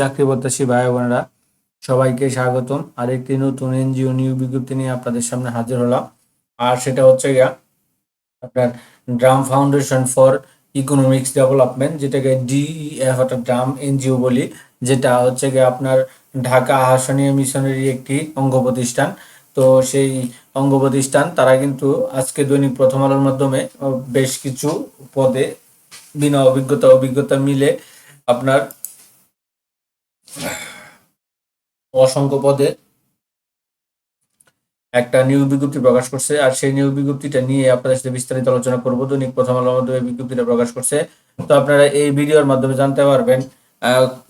চাকরি প্রত্যাশী ভাই বোনেরা সবাইকে স্বাগতম। আরেকটি নতুন এনজিও নিয়োগ বিজ্ঞপ্তি নিয়ে আপনাদের সামনে হাজির হলাম। আর সেটা হচ্ছে গিয়া, আপনার drum foundation for economics development, যেটাকে ডিইএফ অর্থাৎ ড্রাম এনজিও বলি, যেটা হচ্ছে গিয়ে আপনার ঢাকা আহাসনীয় মিশনেরই একটি অঙ্গ প্রতিষ্ঠান। তো সেই অঙ্গ প্রতিষ্ঠান, তারা কিন্তু আজকে দৈনিক প্রথম আলোর মাধ্যমে বেশ কিছু পদে বিনা অভিজ্ঞতা অভিজ্ঞতা মিলে আপনার অসংখ্য পদে একটা নিয়োগ বিজ্ঞপ্তি প্রকাশ করছে, আর সেই নিয়োগ বিজ্ঞপ্তিটা নিয়ে আপনাদের সাথে বিস্তারিত আলোচনা করব। দৈনিক প্রথম আলোর মাধ্যমে বিজ্ঞপ্তিটা প্রকাশ করছে। তো আপনারা এই ভিডিওর মাধ্যমে জানতে পারবেন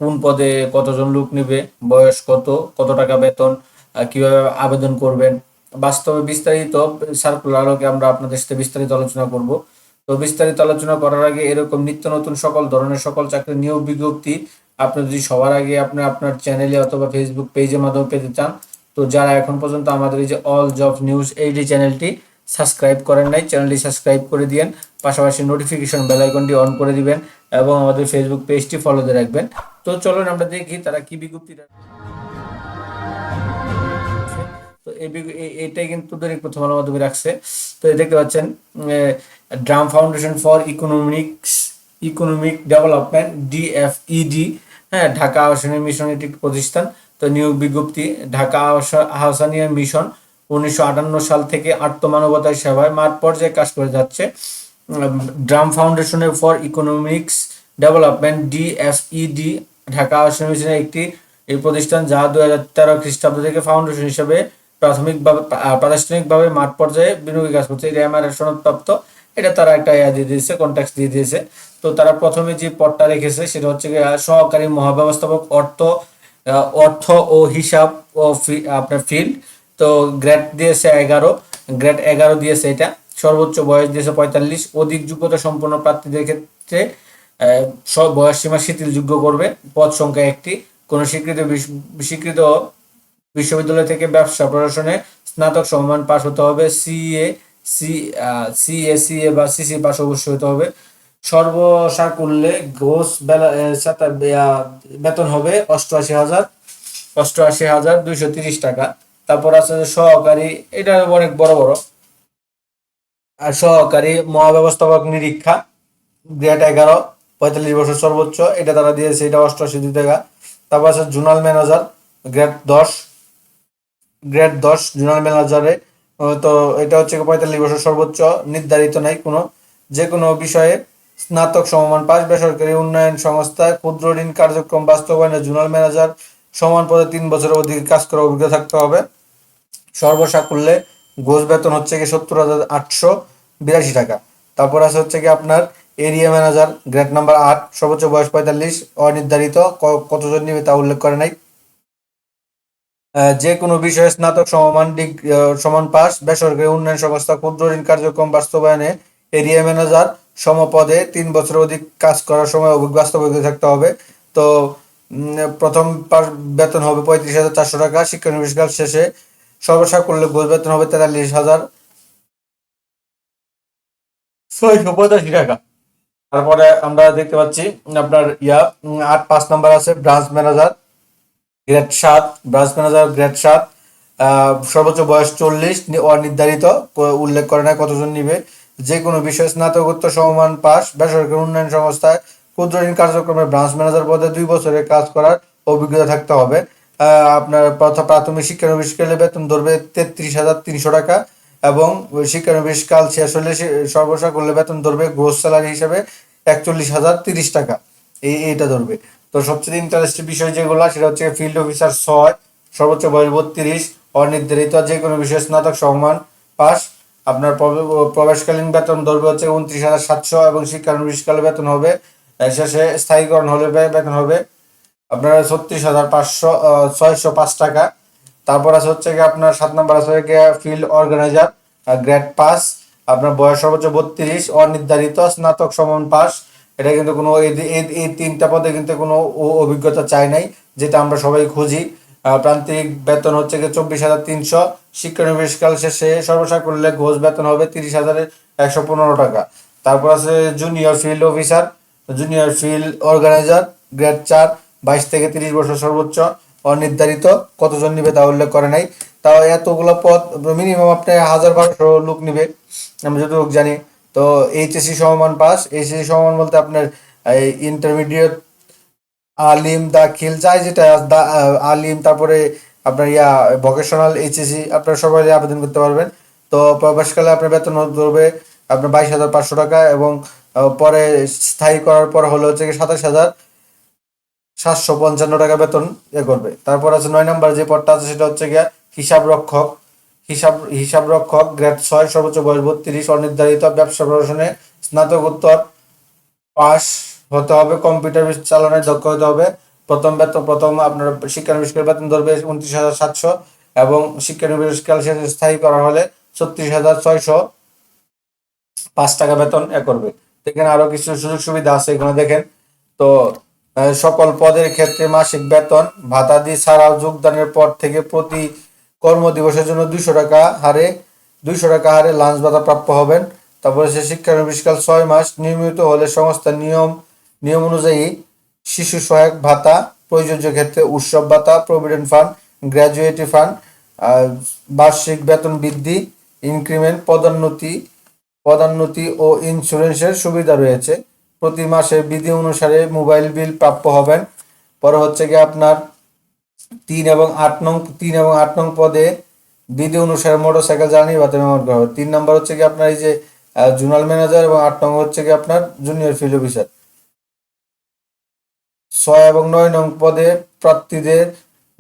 কোন পদে কতজন লোক নিবে, বয়স কত কত টাকা বেতন কীভাবে আবেদন করবেন। বাস্তবে বিস্তারিত সার্কুলার আলোকে আমরা আপনাদের সাথে বিস্তারিত আলোচনা করব। তো বিস্তারিত আলোচনা করার আগে এরকম নিত্য নতুন সকল ধরনের সকল চাকরির নিয়োগ বিজ্ঞপ্তি আপনি যদি সবার আগে আপনি আপনার চ্যানেলে অথবা ফেসবুক পেজের মাধ্যমে পেতে চান, তো যারা এখন পর্যন্ত আমাদের এই যে অল জব নিউজ এই যে চ্যানেলটি সাবস্ক্রাইব করেন নাই চ্যানেলটি সাবস্ক্রাইব করে দিবেন পাশাপাশি নোটিফিকেশন বেল আইকনটি অন করে দিবেন এবং আমাদের ফেসবুক পেজটি ফলো দিয়ে রাখবেন। তো চলুন আমরা দেখি তারা কি বিজ্ঞপ্তিটা তো এইটাই কিন্তু দৈনিক প্রথম আলোর মাধ্যমে রাখছে। তো দেখতে পাচ্ছেন drum foundation for economics economic development DFED হ্যাঁ ঢাকা আহসানীয় মিশন একটি প্রতিষ্ঠান। তো নিয়োগ বিজ্ঞপ্তি, ঢাকা আহসা- আহসানীয় মিশন উনিশশো আটান্ন সাল থেকে আত্মমানবতার সেবায় মাঠ পর্যায়ে কাজ করে যাচ্ছে। ড্রাম ফাউন্ডেশনের for economics development, DFED, Dhaka Ahsania মিশনের একটি এই প্রতিষ্ঠান যা দুই হাজার তেরো খ্রিস্টাব্দ থেকে ফাউন্ডেশন হিসেবে প্রাথমিকভাবে প্রাতিষ্ঠানিকভাবে মাঠ পর্যায়ে বিনিয়োগী কাজ করছে। এটা এমআর সনদপ্রাপ্ত। এটা তারা একটা ইয়া দিয়ে দিয়েছে কন্ট্যাক্ট দিয়ে দিয়েছে। তো তারা প্রথমে যে পদটা রেখেছে সেটা হচ্ছে সহকারী মহাব্যবস্থাপক, অর্থ অর্থ ও হিসাব ও আপনার ফিল্ড তো গ্রেড দিয়েছে এগারো গ্রেড এগারো দিয়েছে এটা। সর্বোচ্চ বয়স দিয়েছে পঁয়তাল্লিশ। অধিক যোগ্যতা সম্পন্ন প্রার্থীদের ক্ষেত্রে সব বয়স সীমা শিথিলযোগ্য করবে। পদ সংখ্যা একটি। কোনো স্বীকৃত স্বীকৃত বিশ্ববিদ্যালয় থেকে ব্যবসা প্রশাসনে স্নাতক সম্মান পাশ হতে হবে। সিএ সি সিএ সিএ বা সিসি পাস অবশ্যই হতে হবে। ঘোষ এ, সাতা বে- বেতন হবে অষ্টআশি হাজার। অষ্টআশি হাজার দুইশো তিরিশ টাকা। তারপর আছে সহকারী এটা অনেক বড় বড়। আর সহকারী মহাব্যবস্থাপক নিরীক্ষা গ্রেড এগারো পঁয়তাল্লিশ বছর সর্বোচ্চ এটা তারা দিয়েছে এটা অষ্টআশি দুই টাকা। তারপর আছে জোনাল ম্যানেজার গ্রেড দশ। গ্রেড দশ জোনাল ম্যানেজারে তো এটা হচ্ছে পঁয়তাল্লিশ বছর সর্বোচ্চ, নির্ধারিত নাই কোনো। যে কোনো বিষয়ে স্নাতক সমমান পাস, বেসরকারি উন্নয়ন সংস্থায় ক্ষুদ্র ঋণ কার্যক্রম বাস্তবায়নে জোনাল ম্যানেজার, সমান পদে তিন বছরের অধিক কাজ করার অভিজ্ঞতা থাকতে হবে। সর্বসাকুল্যে ঘোষ বেতন হচ্ছে কি সত্তর হাজার আটশো বিরাশি টাকা। তারপর আছে হচ্ছে কি আপনার এরিয়া ম্যানেজার, গ্রেড নাম্বার আট, সর্বোচ্চ বয়স পঁয়তাল্লিশ, অনির্ধারিত কতজন নিবে তা উল্লেখ করে নাই। যে কোনো বিষয়ে স্নাতক, সমমান সমান পাস, বেসরকারি উন্নয়ন সংস্থা, ক্ষুদ্র ঋণ কার্যক্রম, বাস্তবায়নে এরিয়া ম্যানেজার, সমপদে তিন বছর অধিক কাজ করার সময় অভিজ্ঞ বাস্তব থাকতে হবে। তো প্রথম বেতন হবে পঁয়ত্রিশ হাজার চারশো টাকা শিক্ষানবিষ্কার শেষে সর্বসাকুল্যে ঘোষ বেতন হবে তেতাল্লিশ হাজার ছয়শো পঁচাশি টাকা। তারপরে আমরা দেখতে পাচ্ছি আপনার ইয়া আট পাঁচ নাম্বার আছে ব্রাঞ্চ ম্যানেজার গ্রেড সাত, ব্রাঞ্চ ম্যানেজার গ্রেড সাত সর্বোচ্চ বয়স চল্লিশ অনির্ধারিত উল্লেখ করে না কতজন নিবে। যে কোনো বিষয়ে স্নাতকোত্তর সমমান পাস, বেসরকারি উন্নয়ন সংস্থায় ক্ষুদ্র ঋণ কার্যক্রমে ব্রাঞ্চ ম্যানেজার পদে দুই বছরের কাজ করার অভিজ্ঞতা থাকতে হবে। আপনার প্রথম প্রাথমিক শিক্ষানবিষ্কালে বেতন ধরবে তেত্রিশ হাজার তিনশো টাকা এবং শিক্ষানবিষ্কাল শেষ হলে সে- সর্বসাকুল্যে বেতন ধরবে গ্রোস স্যালারি হিসেবে একচল্লিশ হাজার তিরিশ টাকা। এই এইটা ধরবে। তো সবচেয়ে ইন্টারেস্টেড বিষয় যেগুলো, সেটা হচ্ছে ফিল্ড অফিসার ছয়, সর্বোচ্চ বয়স বত্রিশ, অনির্ধারিত যে কোনো বিষয়ে স্নাতক সম্মান পাস। আপনার প্রবেশকালীন বেতন ধরবে হচ্ছে উনত্রিশ হাজার সাতশো এবং শিক্ষা শিক্ষানবিষ্কালে বেতন হবে শেষে স্থায়ীকরণ হলে বেতন হবে আপনার ছত্রিশ হাজার পাঁচশো ছয়শো পাঁচ টাকা। তারপর আছে হচ্ছে গিয়ে আপনার সাত নম্বর আছে গিয়ে ফিল্ড অর্গানাইজার গ্রেড পাস আপনার বয়স সর্বোচ্চ বত্রিশ, অনির্ধারিত স্নাতক সমান পাস। এটা কিন্তু কোনো এই তিনটা পদে কিন্তু কোনো অভিজ্ঞতা চাই নাই, যেটা আমরা সবাই খুঁজি। প্রান্তিক বেতন হচ্ছে গিয়ে চব্বিশ হাজার তিনশো শিক্ষানবিষ্কাল শেষে সর্বসাকুল্যে ঘোষ বেতন হবে তিরিশ হাজার একশো পনেরো টাকা। তারপর আছে junior field officer junior field organiser grade চার, বাইশ থেকে তিরিশ বছর সর্বোচ্চ, অনির্ধারিত, কতজন নিবে তা উল্লেখ করে নাই। তাও এতগুলো পদ মিনিমাম আপনি হাজার বারোশো লোক নিবে, আমি যতটুকু জানি। তো এইচএসসি সমমান পাস। এইচএসি সমমান বলতে আপনার ইন্টারমিডিয়েট আলিম, দাখিল চাই যেটা আলিম, তারপরে আপনার ইয়া ভোকেশনাল এইচএসসি আপনারা সবাই আবেদন করতে পারবেন। তো প্রবেশকালে আপনার বেতন ধরবে আপনার বাইশ হাজার পাঁচশো টাকা এবং পরে স্থায়ী করার পর হলো হচ্ছে সাতাশ হাজার সাতশো পঞ্চান্ন টাকা বেতন ইয়ে করবে। তারপর আছে নয় নাম্বার যে পদটা আছে সেটা হচ্ছে গিয়া হিসাব রক্ষক হিসাব হিসাব রক্ষক গ্রেড ছয়, সর্বোচ্চ বয়স বত্রিশ, অনির্ধারিত ব্যবসা প্রশাসনে স্নাতকোত্তর পাস হতে হবে, কম্পিউটার চালানোর দক্ষ হতে হবে। প্রথম বেতন, প্রথম আপনার শিক্ষানবিষ্কার বেতন ধরবে উনত্রিশ হাজার সাতশো এবং শিক্ষানবিষ্কার শেষে স্থায়ী করা হলে ছত্রিশ হাজার ছয়শো পাঁচ টাকা বেতন এ করবে। এখানে আরও কিছু সুযোগ সুবিধা আছে এখানে দেখেন। তো সকল পদের ক্ষেত্রে মাসিক বেতন ভাতাদি ছাড়াও যোগদানের পর থেকে প্রতি কর্মদিবসের জন্য দুইশো টাকা হারে, দুইশো টাকা হারে লাঞ্চ ভাতা প্রাপ্য হবেন। তারপরে সে শিক্ষা শিক্ষানবিষ্কাল ছয় মাস নিয়মিত হলে সংস্থার নিয়ম নিয়ম অনুযায়ী শিশু সহায়ক ভাতা, প্রযোজ্য ক্ষেত্রে উৎসব ভাতা, প্রভিডেন্ট ফান্ড, গ্র্যাজুয়েটি ফান্ড বার্ষিক বেতন বৃদ্ধি, ইনক্রিমেন্ট পদোন্নতি পদোন্নতি ও ইন্স্যুরেন্সের সুবিধা রয়েছে। প্রতি মাসে বিধি অনুসারে মোবাইল বিল প্রাপ্য হবেন। পরে হচ্ছে কি আপনার তিন এবং আট নং, তিন এবং আট নং পদে বিধি অনুসারে মোটরসাইকেল জ্বালানি ভাতা ব্যবহার করা হবে তিন নম্বর হচ্ছে কি আপনার এই যে জোনাল ম্যানেজার এবং আট নং হচ্ছে কি আপনার জুনিয়র ফিল্ড অফিসার। ছয় এবং নয় নং পদে প্রার্থীদের,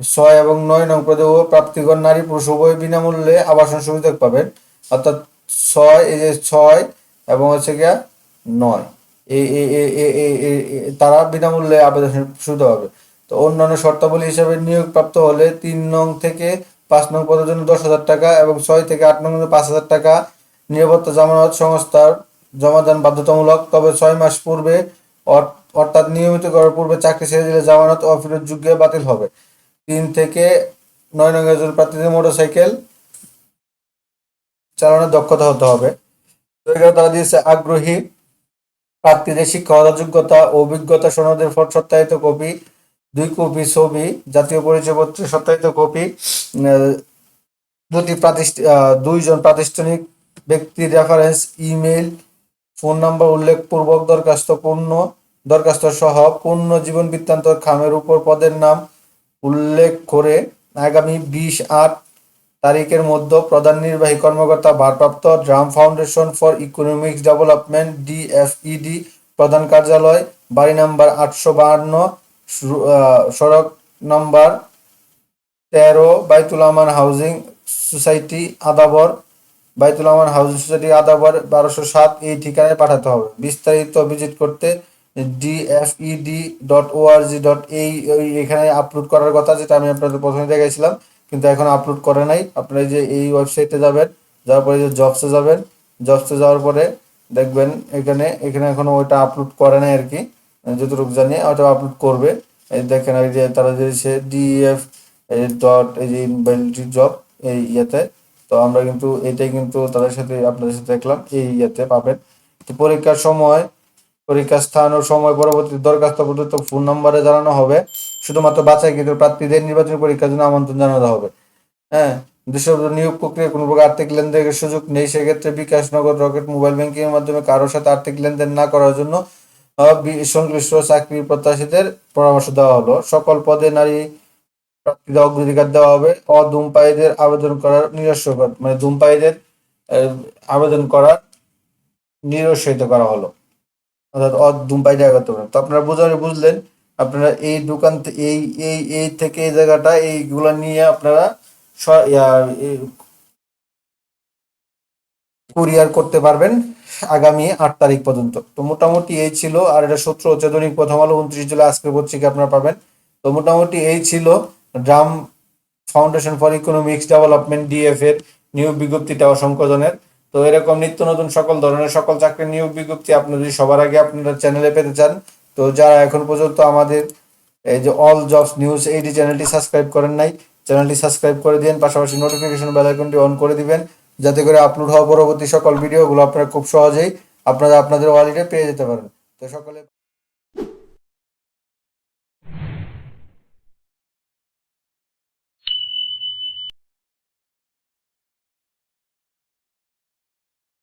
ছয় এবং নয় নং পদে ও প্রাপ্তিগণ নারী পুরুষ উভয় বিনামূল্যে আবাসন সুবিধা পাবেন। অর্থাৎ ছয়, এই যে ছয় এবং হচ্ছে গিয়া নয়। তারা বিনামূল্যে আবেদন সুবিধা পাবে। তো অন্যান্য শর্তাবলী হিসাবে নিয়োগপ্রাপ্ত হলে তিন নং থেকে পাঁচ নং পদের জন্য দশ হাজার টাকা এবং ছয় থেকে আট নং পাঁচ হাজার টাকা নিরাপত্তা জামানত সংস্থার জমাদান বাধ্যতামূলক। তবে ছয় মাস পূর্বে অর্থাৎ নিয়মিত করার পূর্বে চাকরি ছেড়ে দিলে জামানত অফিরের যোগ্য বাতিল হবে। তিন থেকে নয় নং একজন প্রার্থীদের মোটরসাইকেল চালানোর দক্ষতা হতে হবে। তারা দিয়েছে, আগ্রহী প্রার্থীদের শিক্ষাগত যোগ্যতা অভিজ্ঞতা সনদের সত্যায়িত কপি দুই কপি ছবি, জাতীয় পরিচয়পত্রের সত্যায়িত কপি দুটি দুইজন প্রাতিষ্ঠানিক ব্যক্তির রেফারেন্স ইমেইল ফোন নাম্বার উল্লেখপূর্বক দরখাস্ত পূর্ণ, দরখাস্ত সহ পূর্ণ জীবন বৃত্তান্ত খামের উপর পদের নাম উল্লেখ করে আগামী বিশ আট তারিখের মধ্যে প্রধান নির্বাহী কর্মকর্তা, ভারপ্রাপ্ত drum foundation for economics development DFED প্রধান কার্যালয়, বাড়ি নাম্বার আটশো বাহান্ন সড়ক নাম্বার তেরো, বাইতুল আমান হাউজিং সোসাইটি, আদাবর। বাইতুল আমান হাউজিং সোসাইটি, আদাবর বারোশো সাত, এই ঠিকানায় পাঠাতে হবে। বিস্তারিত ভিজিট করতে ডিএফইডি ডট ওআরজি ডট এই এখানে আপলোড করার কথা, যেটা আমি আপনাদের প্রথমে দেখাইছিলাম, কিন্তু এখন আপলোড করে নাই। আপনারা যে এই ওয়েবসাইটে যাবেন, যাওয়ার পরে যে জবসে যাবেন জবসে যাওয়ার পরে দেখবেন এখানে এখানে এখনও ওইটা আপলোড করে নাই আর কি। যতটুকু জানি, ওটা আপলোড করবে। এই দেখেন, এই যে তারা দিয়েছে ডিএফ ডট এই যে ইনভ্যালিডিটি জব এই ইয়েতে। তো আমরা কিন্তু এটাই কিন্তু তাদের সাথে, আপনাদের সাথে দেখলাম, এই ইয়েতে পাবেন। তো পরীক্ষার সময়, পরীক্ষার স্থান ও সময় পরবর্তী দরখাস্ত পর্যন্ত ফোন নম্বরে জানানো হবে। শুধুমাত্র বাছাইকৃত প্রার্থীদের নির্বাচনী পরীক্ষার জন্য আমন্ত্রণ জানানো হবে। হ্যাঁ দেশের নিয়োগ প্রক্রিয়া, কোনো প্রকার আর্থিক লেনদেনের সুযোগ নেই। সেক্ষেত্রে বিকাশনগর রকেট, মোবাইল ব্যাংকিং এর মাধ্যমে কারোর সাথে আর্থিক লেনদেন না করার জন্য সংশ্লিষ্ট চাকরি প্রত্যাশীদের পরামর্শ দেওয়া হলো। সকল পদে নারী প্রার্থীদের অগ্রাধিকার দেওয়া হবে। অধূমপায়ীদের আবেদন করার নিরস্ব মানে ধূমপায়ীদের আবেদন করার নিরুৎসাহিত করা হলো। অর্থাৎ অধূমপায়ীদের আগে করতে তো আপনারা বুঝালে বুঝলেন, আপনারা এই দোকান এই এই এই থেকে এই জায়গাটা, এইগুলা নিয়ে আপনারা কুরিয়ার করতে পারবেন আগামী আট তারিখ পর্যন্ত। তো মোটামুটি এই ছিল, আর এটা সূত্র দৈনিক প্রথম আলো উনত্রিশ জুলাই আজকের পত্রিকা আপনারা পাবেন। তো মোটামুটি এই ছিল drum foundation for economics development, DF এর নিয়োগ বিজ্ঞপ্তিটা অসংখ্য জনের তো এরকম নিত্য নতুন সকল ধরনের সকল চাকরির নিয়োগ বিজ্ঞপ্তি আপনি যদি সবার আগে আপনারা চ্যানেলে পেতে চান, তো যারা এখন পর্যন্ত আমাদের এই যে অল জবস নিউজ এইটি চ্যানেলটি সাবস্ক্রাইব করেন নাই চ্যানেলটি সাবস্ক্রাইব করে দিন পাশাপাশি নোটিফিকেশন বেল আইকনটি অন করে দিবেন। যাতে করে আপলোড হওয়া পরবর্তী সকল ভিডিওগুলো আপনারা খুব সহজেই আপনারা আপনাদের ওয়ালেটে পেয়ে যেতে পারেন। তো সকলে